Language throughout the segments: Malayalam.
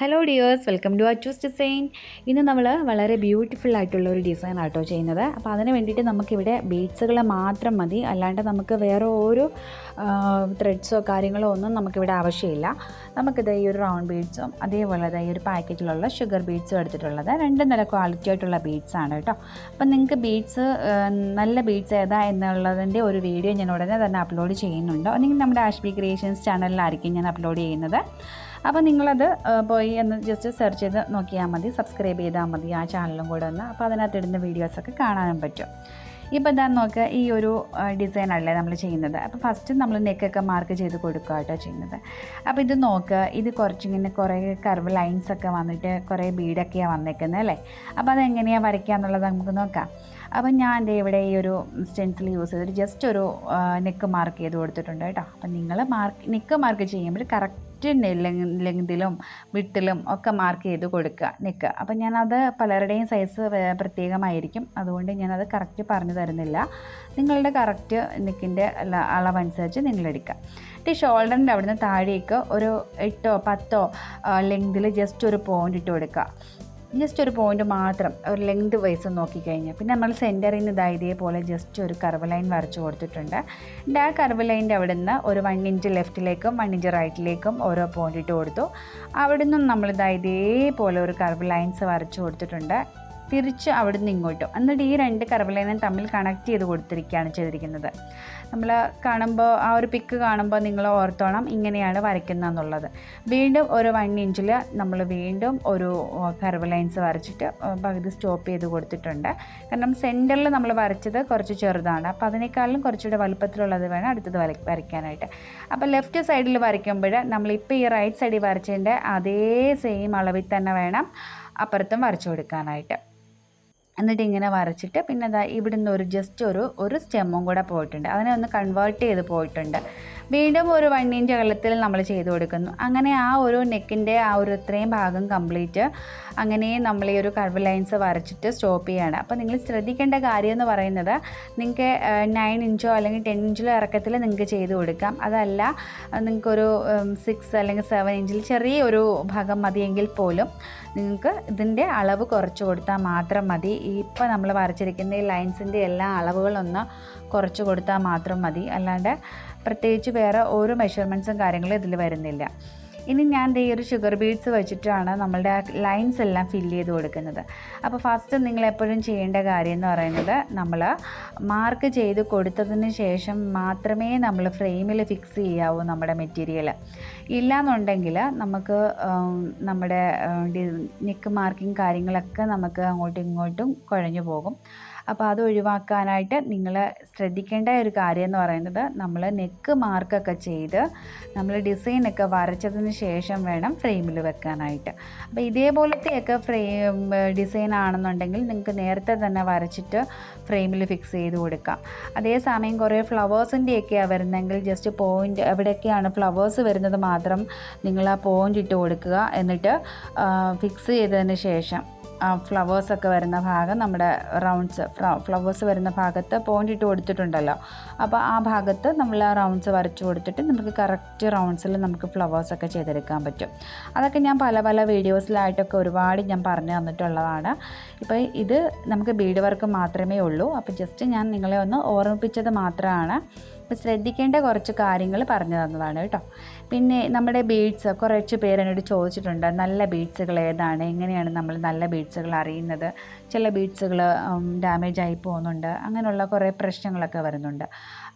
Hello dears welcome to Achoos design ഇന്ന് നമ്മൾ വളരെ ബ്യൂട്ടിഫുൾ ആയിട്ടുള്ള ഒരു ഡിസൈൻ ആട്ടോ ചെയ്യുന്നത്. അപ്പോൾ അതിന് വേണ്ടിയിട്ട് നമുക്കിവിടെ ബീഡ്സുകൾ മാത്രം മതി. അല്ലാണ്ട് നമുക്ക് വേറെ ഒരു ത്രെഡ്സോ കാര്യങ്ങളോ ഒന്നും നമുക്കിവിടെ ആവശ്യമില്ല. നമുക്കിത് ഈ ഒരു റൗണ്ട് ബീഡ്സും അതേപോലെ ഈ ഒരു പാക്കറ്റിലുള്ള ഷുഗർ ബീഡ്സും എടുത്തിട്ടുള്ളത്. രണ്ട് നല്ല ക്വാളിറ്റി ആയിട്ടുള്ള ബീഡ്സ് ആണ് കേട്ടോ. അപ്പം നിങ്ങൾക്ക് ബീഡ്സ് നല്ല ബീഡ്സ് ഏതാ എന്നുള്ളതിന്റെ ഒരു വീഡിയോ ഞാൻ ഉടനെ തന്നെ അപ്ലോഡ് ചെയ്യുന്നുണ്ട്. അല്ലെങ്കിൽ നമ്മുടെ ആഷ്ബി ക്രിയേഷൻസ് ചാനലിലായിരിക്കും ഞാൻ അപ്ലോഡ് ചെയ്യുന്നത്. അപ്പോൾ നിങ്ങളത് പോയി ഒന്ന് ജസ്റ്റ് സെർച്ച് ചെയ്ത് നോക്കിയാൽ മതി. സബ്സ്ക്രൈബ് ചെയ്താൽ മതി ആ ചാനലും കൂടെ ഒന്ന്. അപ്പോൾ അതിനകത്ത് ഇടുന്ന വീഡിയോസൊക്കെ കാണാനും പറ്റും. ഇപ്പോൾ എന്താ നോക്കുക ഈ ഒരു ഡിസൈൻ അല്ലേ നമ്മൾ ചെയ്യുന്നത്. അപ്പോൾ ഫസ്റ്റ് നമ്മൾ നെക്കൊക്കെ മാർക്ക് ചെയ്ത് കൊടുക്കുക കേട്ടോ ചെയ്യുന്നത്. അപ്പോൾ ഇത് നോക്കുക ഇത് കുറച്ചിങ്ങനെ കുറേ കർവ് ലൈൻസ് ഒക്കെ വന്നിട്ട് കുറേ ബീഡൊക്കെയാണ് വന്നേക്കുന്നത് അല്ലേ? അപ്പോൾ അതെങ്ങനെയാണ് വരയ്ക്കുക എന്നുള്ളത് നമുക്ക് നോക്കാം. അപ്പം ഞാൻ എന്റെ ഇവിടെ ഈ ഒരു സ്റ്റെൻസിൽ യൂസ് ചെയ്തിട്ട് ജസ്റ്റ് ഒരു നെക്ക് മാർക്ക് ചെയ്ത് കൊടുത്തിട്ടുണ്ട് കേട്ടോ. അപ്പം നിങ്ങൾ മാർക്ക് നെക്ക് മാർക്ക് ചെയ്യുമ്പോൾ കറക്റ്റ് ലെങ്തിലും വിട്ടിലും ഒക്കെ മാർക്ക് ചെയ്ത് കൊടുക്കുക നെക്ക് അപ്പം ഞാനത് പലരുടെയും സൈസ് പ്രത്യേകമായിരിക്കും. അതുകൊണ്ട് ഞാനത് കറക്റ്റ് പറഞ്ഞു തരുന്നില്ല. നിങ്ങളുടെ കറക്റ്റ് നെക്കിന്റെ അളവനുസരിച്ച് നിങ്ങളെടുക്കുക ഈ ഷോൾഡറിന്റെ അവിടുന്ന് താഴേക്ക് ഒരു എട്ടോ പത്തോ ലെങ്തിൽ ജസ്റ്റ് ഒരു പോയിന്റ് ഇട്ട് കൊടുക്കുക. ജസ്റ്റ് ഒരു പോയിന്റ് മാത്രം ഒരു ലെങ്ത് വൈസ് നോക്കിക്കഴിഞ്ഞാൽ പിന്നെ നമ്മൾ സെന്ററിൽ നിന്ന് ഇതാ ഇതേപോലെ ജസ്റ്റ് ഒരു കർവ് ലൈൻ വരച്ചു കൊടുത്തിട്ടുണ്ട്. ആ കർവ് ലൈന്റെ അവിടെ നിന്ന് ഒരു വൺ ഇഞ്ച് ലെഫ്റ്റിലേക്കും വൺ ഇഞ്ച് റൈറ്റിലേക്കും ഓരോ പോയിന്റ് ഇട്ട് കൊടുത്തു. അവിടെ നിന്നും നമ്മൾ ഇതാ ഇതേപോലെ ഒരു കർവ് ലൈൻസ് വരച്ചു കൊടുത്തിട്ടുണ്ട്. തിരിച്ച് അവിടുന്ന് ഇങ്ങോട്ടും. എന്നിട്ട് ഈ രണ്ട് കർവ് തമ്മിൽ കണക്ട് ചെയ്ത് കൊടുത്തിരിക്കുകയാണ് ചെയ്തിരിക്കുന്നത്. നമ്മൾ കാണുമ്പോൾ ആ ഒരു പിക്ക് കാണുമ്പോൾ നിങ്ങൾ ഓർത്തോണം ഇങ്ങനെയാണ് വരയ്ക്കുന്നതെന്നുള്ളത്. വീണ്ടും ഒരു വൺ ഇഞ്ചിൽ നമ്മൾ വീണ്ടും ഒരു കർവ് ലൈൻസ് വരച്ചിട്ട് പകുതി സ്റ്റോപ്പ് ചെയ്ത് കൊടുത്തിട്ടുണ്ട്. കാരണം സെന്ററിൽ നമ്മൾ വരച്ചത് കുറച്ച് ചെറുതാണ്. അപ്പോൾ അതിനേക്കാളും കുറച്ചുകൂടെ വലുപ്പത്തിലുള്ളത് വേണം അടുത്തത് വര വരയ്ക്കാനായിട്ട്. അപ്പോൾ ലെഫ്റ്റ് സൈഡിൽ വരയ്ക്കുമ്പോൾ നമ്മളിപ്പോൾ ഈ റൈറ്റ് സൈഡിൽ വരച്ചതിന്റെ അതേ സെയിം അളവിൽ തന്നെ വേണം അപ്പുറത്തും വരച്ചു കൊടുക്കാനായിട്ട്. എന്നിട്ട് ഇങ്ങനെ വരച്ചിട്ട് പിന്നെ അതാ ഇവിടുന്ന് ഒരു ജസ്റ്റ് ഒരു ഒരു സ്റ്റെമ്മും കൂടെ പോയിട്ടുണ്ട്. അതിനെ ഒന്ന് കൺവേർട്ട് ചെയ്ത് പോയിട്ടുണ്ട്. വീണ്ടും ഒരു വൺ ഇഞ്ച് അകലത്തിൽ നമ്മൾ ചെയ്ത് കൊടുക്കുന്നു. അങ്ങനെ ആ ഒരു നെക്കിന്റെ ആ ഒരു ഇത്രയും ഭാഗം കംപ്ലീറ്റ് അങ്ങനെ നമ്മൾ ഈ ഒരു കർവ് ലൈൻസ് വരച്ചിട്ട് സ്റ്റോപ്പ് ചെയ്യാണ്. അപ്പോൾ നിങ്ങൾ ശ്രദ്ധിക്കേണ്ട കാര്യം എന്ന് പറയുന്നത് നിങ്ങൾക്ക് നയൻ ഇഞ്ചോ അല്ലെങ്കിൽ ടെൻ ഇഞ്ചിലോ ഇറക്കത്തിൽ നിങ്ങൾക്ക് ചെയ്ത് കൊടുക്കാം. അതല്ല നിങ്ങൾക്കൊരു സിക്സ് അല്ലെങ്കിൽ സെവൻ ഇഞ്ചിൽ ചെറിയ ഒരു ഭാഗം മതിയെങ്കിൽ പോലും നിങ്ങൾക്ക് ഇതിന്റെ അളവ് കുറച്ച് കൊടുത്താൽ മാത്രം മതി. ഇപ്പോൾ നമ്മൾ വരച്ചിരിക്കുന്ന ഈ ലൈൻസിന്റെ എല്ലാ അളവുകളൊന്ന് കുറച്ച് കൊടുത്താൽ മാത്രം മതി. അല്ലാണ്ട് പ്രത്യേകിച്ച് വേറെ ഓരോ മെഷർമെന്റ്സും കാര്യങ്ങളും ഇതിൽ വരുന്നില്ല. ഇനി ഞാൻ ഈ ഒരു ഷുഗർ ബീഡ്സ് വെച്ചിട്ടാണ് നമ്മളുടെ ലൈൻസ് എല്ലാം ഫില്ല് ചെയ്ത് കൊടുക്കുന്നത്. അപ്പോൾ ഫസ്റ്റ് നിങ്ങൾ എപ്പോഴും ചെയ്യേണ്ട കാര്യം എന്ന് പറയുന്നത് നമ്മൾ മാർക്ക് ചെയ്ത് കൊടുത്തതിന് ശേഷം മാത്രമേ നമ്മൾ ഫ്രെയിമിൽ ഫിക്സ് ചെയ്യാവൂ നമ്മുടെ മെറ്റീരിയൽ ഇല്ലയെന്നുണ്ടെങ്കിൽ നമുക്ക് നമ്മുടെ നെക്ക് മാർക്കിംഗ് കാര്യങ്ങളൊക്കെ നമുക്ക് അങ്ങോട്ടും ഇങ്ങോട്ടും കുഴഞ്ഞു പോകും. അപ്പോൾ അത് ഒഴിവാക്കാനായിട്ട് നിങ്ങൾ ശ്രദ്ധിക്കേണ്ട ഒരു കാര്യം എന്ന് പറയുന്നത് നമ്മൾ നെക്ക് മാർക്കൊക്കെ ചെയ്ത് നമ്മൾ ഡിസൈനൊക്കെ വരച്ചതിന് ശേഷം വേണം ഫ്രെയിമിൽ വെക്കാനായിട്ട്. അപ്പോൾ ഇതേപോലത്തെയൊക്കെ ഫ്രെയിം ഡിസൈൻ ആണെന്നുണ്ടെങ്കിൽ നിങ്ങൾക്ക് നേരത്തെ തന്നെ വരച്ചിട്ട് ഫ്രെയിമിൽ ഫിക്സ് ചെയ്ത് കൊടുക്കാം. അതേസമയം കുറേ ഫ്ലവേഴ്സിന്റെയൊക്കെയാണ് വരുന്നതെങ്കിൽ ജസ്റ്റ് പോയിന്റ് എവിടെയൊക്കെയാണ് ഫ്ലവേഴ്സ് വരുന്നത് മാത്രം നിങ്ങൾ ആ പോയിന്റ് ഇട്ട് കൊടുക്കുക. എന്നിട്ട് ഫിക്സ് ചെയ്തതിന് ശേഷം ഫ്ലവേഴ്സൊക്കെ വരുന്ന ഭാഗം നമ്മുടെ റൗണ്ട്സ് ഫ്ലവേഴ്സ് വരുന്ന ഭാഗത്ത് പോയിന്റ് ഇട്ട് കൊടുത്തിട്ടുണ്ടല്ലോ. അപ്പോൾ ആ ഭാഗത്ത് നമ്മൾ ആ റൗണ്ട്സ് വരച്ചു കൊടുത്തിട്ട് നമുക്ക് കറക്റ്റ് റൗണ്ട്സിൽ നമുക്ക് ഫ്ലവേഴ്സൊക്കെ ചെയ്തെടുക്കാൻ പറ്റും. അതൊക്കെ ഞാൻ പല പല വീഡിയോസിലായിട്ടൊക്കെ ഒരുപാട് ഞാൻ പറഞ്ഞു തന്നിട്ടുള്ളതാണ്. ഇപ്പോൾ ഇത് നമുക്ക് ബീഡ് വർക്ക് മാത്രമേ ഉള്ളൂ. അപ്പോൾ ജസ്റ്റ് ഞാൻ നിങ്ങളെ ഒന്ന് ഓർമ്മിപ്പിച്ചത് മാത്രമാണ്. അപ്പോൾ ശ്രദ്ധിക്കേണ്ട കുറച്ച് കാര്യങ്ങൾ പറഞ്ഞു തന്നതാണ് കേട്ടോ. പിന്നെ നമ്മുടെ ബീഡ്സ് കുറച്ച് പേര് എന്നോട് ചോദിച്ചിട്ടുണ്ട് നല്ല ബീഡ്സുകൾ ഏതാണ്? എങ്ങനെയാണ് നമ്മൾ നല്ല ബീഡ്സുകൾ അറിയുന്നത്? ചില ബീഡ്സുകൾ ഡാമേജ് ആയി പോകുന്നുണ്ട്. അങ്ങനെയുള്ള കുറേ പ്രശ്നങ്ങളൊക്കെ വരുന്നുണ്ട്.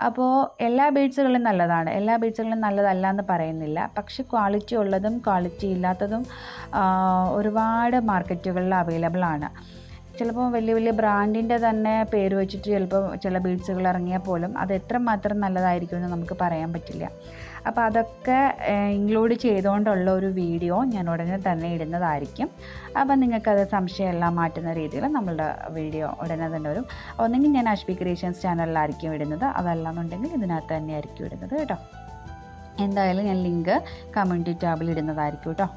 അപ്പോൾ എല്ലാ ബീഡ്സുകളും നല്ലതാണ്. എല്ലാ ബീഡ്സുകളും നല്ലതല്ല എന്ന് പറയുന്നില്ല. പക്ഷെ ക്വാളിറ്റി ഉള്ളതും ക്വാളിറ്റി ഇല്ലാത്തതും ഒരുപാട് മാർക്കറ്റുകളിൽ അവൈലബിൾ ആണ്. ചിലപ്പോൾ വലിയ വലിയ ബ്രാൻഡിന്റെ തന്നെ പേര് വെച്ചിട്ട് ചിലപ്പോൾ ചില ബീഡ്സുകൾ ഇറങ്ങിയാൽ പോലും അത് എത്രമാത്രം നല്ലതായിരിക്കും എന്ന് നമുക്ക് പറയാൻ പറ്റില്ല. അപ്പോൾ അതൊക്കെ ഇൻക്ലൂഡ് ചെയ്തുകൊണ്ടുള്ള ഒരു വീഡിയോ ഞാൻ ഉടനെ തന്നെ ഇടുന്നതായിരിക്കും. അപ്പോൾ നിങ്ങൾക്കത് സംശയമെല്ലാം മാറ്റുന്ന രീതിയിൽ നമ്മളുടെ വീഡിയോ ഉടനെ തന്നെ വരും. ഒന്നെങ്കിൽ ഞാൻ അഷ്ബി ക്രിയേഷൻസ് ചാനലിലായിരിക്കും ഇടുന്നത്. അതല്ലാന്നുണ്ടെങ്കിൽ ഇതിനകത്ത് തന്നെയായിരിക്കും ഇടുന്നത് കേട്ടോ. എന്തായാലും ഞാൻ ലിങ്ക് കമ്മ്യൂണിറ്റി ടാബിൽ ഇടുന്നതായിരിക്കും കേട്ടോ.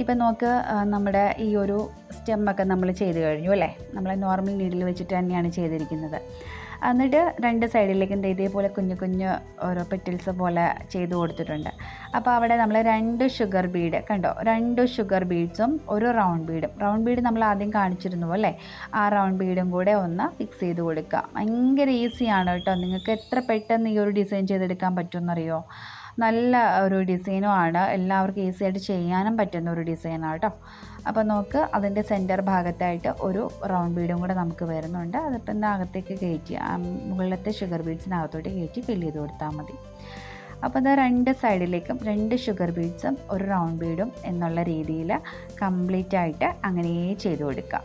ഇപ്പം നോക്ക് നമ്മുടെ ഈ ഒരു സ്റ്റെമ്മൊക്കെ നമ്മൾ ചെയ്ത് കഴിഞ്ഞു അല്ലേ? നമ്മൾ നോർമൽ നീഡിൽ വെച്ചിട്ട് തന്നെയാണ് ചെയ്തിരിക്കുന്നത്. എന്നിട്ട് രണ്ട് സൈഡിലേക്കും ഇതേപോലെ കുഞ്ഞു കുഞ്ഞു ഓരോ പെറ്റിൽസ് പോലെ ചെയ്ത് കൊടുത്തിട്ടുണ്ട്. അപ്പോൾ അവിടെ നമ്മൾ രണ്ട് ഷുഗർ ബീഡ് കണ്ടോ? രണ്ട് ഷുഗർ ബീഡ്സും ഒരു റൗണ്ട് ബീഡും. റൗണ്ട് ബീഡ് നമ്മൾ ആദ്യം കാണിച്ചിരുന്നു അല്ലേ? ആ റൗണ്ട് ബീഡും കൂടെ ഒന്ന് ഫിക്സ് ചെയ്ത് കൊടുക്കുക. ഭയങ്കര ഈസിയാണ് കേട്ടോ. നിങ്ങൾക്ക് എത്ര പെട്ടെന്ന് ഈ ഒരു ഡിസൈൻ ചെയ്തെടുക്കാൻ പറ്റുമെന്നറിയോ? നല്ല ഒരു ഡിസൈനും ആണ്. എല്ലാവർക്കും ഈസി ആയിട്ട് ചെയ്യാനും പറ്റുന്ന ഒരു ഡിസൈനാണ് കേട്ടോ അപ്പോൾ നമുക്ക് അതിന്റെ സെന്റർ ഭാഗത്തായിട്ട് ഒരു റൗണ്ട് ബീഡും കൂടെ നമുക്ക് വരുന്നുണ്ട്. അതിപ്പോൾ ഇന്ന് അകത്തേക്ക് കയറ്റി മുകളിലത്തെ ഷുഗർ ബീഡ്സിനകത്തോട്ട് കയറ്റി ഫില്ല് ചെയ്ത് കൊടുത്താൽ മതി. അപ്പോൾ അത് രണ്ട് സൈഡിലേക്കും രണ്ട് ഷുഗർ ബീഡ്സും ഒരു റൗണ്ട് ബീഡും എന്നുള്ള രീതിയിൽ കംപ്ലീറ്റ് ആയിട്ട് അങ്ങനെ ചെയ്ത് കൊടുക്കാം.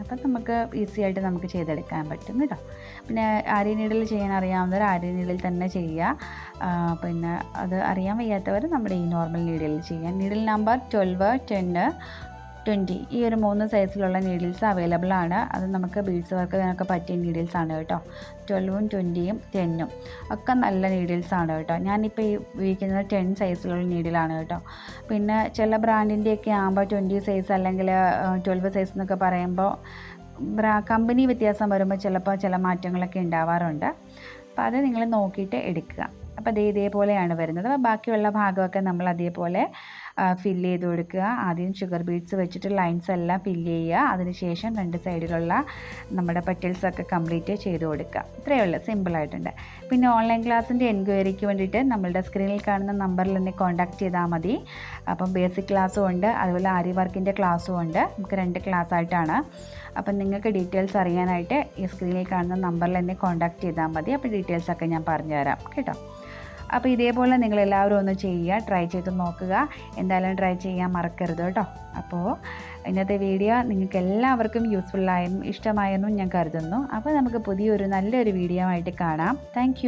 അപ്പം നമുക്ക് ഈസി ആയിട്ട് നമുക്ക് ചെയ്തെടുക്കാൻ പറ്റും കേട്ടോ. പിന്നെ ആര്യ നീഡിൽ ചെയ്യാൻ അറിയാവുന്നവർ ആര്യ നീഡിൽ തന്നെ ചെയ്യുക. പിന്നെ അത് അറിയാൻ വയ്യാത്തവർ നമ്മുടെ ഈ നോർമൽ നീഡിൽ ചെയ്യാം. നീഡിൽ നമ്പർ ട്വൽവ് ടെന്ന് ട്വന്റി ഈ ഒരു മൂന്ന് സൈസിലുള്ള നീഡിൽസ് അവൈലബിൾ ആണ്. അത് നമുക്ക് ബീഡ്സ് വർക്ക് ഇതിനൊക്കെ പറ്റിയ നീഡിൽസ് ആണ് കേട്ടോ. ട്വൽവും ട്വന്റിയും ടെന്നും ഒക്കെ നല്ല നീഡിൽസ് ആണ് കേട്ടോ. ഞാനിപ്പോൾ ഈ ഉപയോഗിക്കുന്നത് ടെൻ സൈസിലുള്ള നീഡിലാണ് കേട്ടോ. പിന്നെ ചില ബ്രാൻഡിന്റെയൊക്കെ ആകുമ്പോൾ ട്വന്റി സൈസ് അല്ലെങ്കിൽ ട്വൽവ് സൈസ് എന്നൊക്കെ പറയുമ്പോൾ ബ്രാ കമ്പനി വ്യത്യാസം വരുമ്പോൾ ചിലപ്പോൾ ചില മാറ്റങ്ങളൊക്കെ ഉണ്ടാവാറുണ്ട്. അപ്പോൾ അത് നിങ്ങൾ നോക്കിയിട്ട് എടുക്കുക. അപ്പോൾ അതേ ഇതേപോലെയാണ് വരുന്നത്. അപ്പോൾ ബാക്കിയുള്ള ഭാഗമൊക്കെ നമ്മൾ അതേപോലെ ഫില്ല് ചെയ്ത് കൊടുക്കുക. ആദ്യം ഷുഗർ ബീഡ്സ് വെച്ചിട്ട് ലൈൻസ് എല്ലാം ഫില്ല് ചെയ്യുക. അതിനുശേഷം രണ്ട് സൈഡിലുള്ള നമ്മുടെ പറ്റൽസൊക്കെ കംപ്ലീറ്റ് ചെയ്ത് കൊടുക്കുക. ഇത്രയേ ഉള്ളൂ. സിമ്പിളായിട്ടുണ്ട് പിന്നെ ഓൺലൈൻ ക്ലാസ്സിന്റെ എൻക്വയറിക്ക് വേണ്ടിയിട്ട് നമ്മളുടെ സ്ക്രീനിൽ കാണുന്ന നമ്പറിൽ തന്നെ കോൺടാക്റ്റ് ചെയ്താൽ മതി. അപ്പം ബേസിക് ക്ലാസ്സും ഉണ്ട്. അതുപോലെ ആരി വർക്കിന്റെ ക്ലാസ്സും ഉണ്ട്. നമുക്ക് രണ്ട് ക്ലാസ് ആയിട്ടാണ്. അപ്പം നിങ്ങൾക്ക് ഡീറ്റെയിൽസ് അറിയാനായിട്ട് ഈ സ്ക്രീനിൽ കാണുന്ന നമ്പറിൽ എന്നെ കോൺടാക്റ്റ് ചെയ്താൽ മതി. അപ്പോൾ ഡീറ്റെയിൽസ് ഒക്കെ ഞാൻ പറഞ്ഞുതരാം. കേട്ടോ? അപ്പോൾ ഇതേപോലെ നിങ്ങൾ എല്ലാവരും ഒന്ന് ചെയ്യുക ട്രൈ ചെയ്ത് നോക്കുക. എന്തായാലും ട്രൈ ചെയ്യാൻ മറക്കരുത് കേട്ടോ. അപ്പോൾ ഇന്നത്തെ വീഡിയോ നിങ്ങൾക്ക് എല്ലാവർക്കും യൂസ്ഫുള്ളായെന്നും ഇഷ്ടമായെന്നും ഞാൻ കരുതുന്നു. അപ്പോൾ നമുക്ക് പുതിയൊരു നല്ലൊരു വീഡിയോ ആയിട്ട് കാണാം. താങ്ക്